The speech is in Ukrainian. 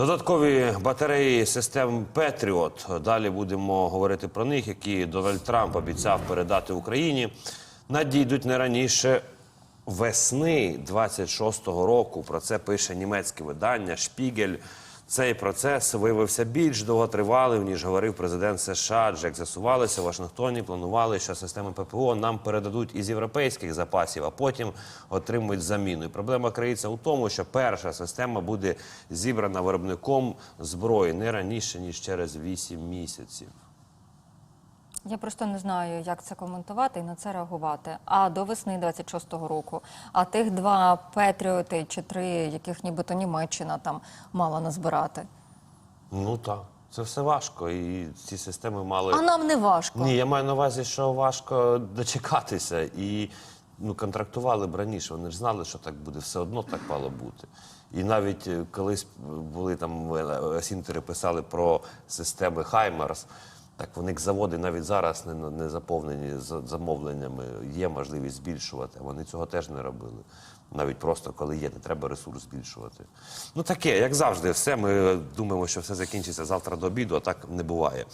Додаткові батареї систем Петріот. Далі будемо говорити про них, які Дональд Трамп обіцяв передати Україні. Надійдуть не раніше весни 26-го року. Про це пише німецьке видання Шпігель. Цей процес виявився більш довготривалим, ніж говорив президент США. Адже як з'ясувалося, в Вашингтоні планували, що системи ППО нам передадуть із європейських запасів, а потім отримують заміну. І проблема криється у тому, що перша система буде зібрана виробником зброї не раніше ніж через 8 місяців. Я просто не знаю, як це коментувати і на це реагувати. А до весни 26-го року. А тих два Петріоти чи три, яких нібито Німеччина там мала назбирати. Ну так, це все важко, і ці системи мали. А нам не важко. Ні, я маю на увазі, що важко дочекатися. І ну, контрактували б раніше. Вони ж знали, що так буде. Все одно так мало бути. І навіть е, колись були там е, сінтери писали про системи Хаймарс. Так вони заводи навіть зараз не, не заповнені замовленнями. Є можливість збільшувати. Вони цього теж не робили. Навіть просто коли є, не треба ресурс збільшувати. Ну таке, як завжди, все. Ми думаємо, що все закінчиться завтра до обіду, а так не буває.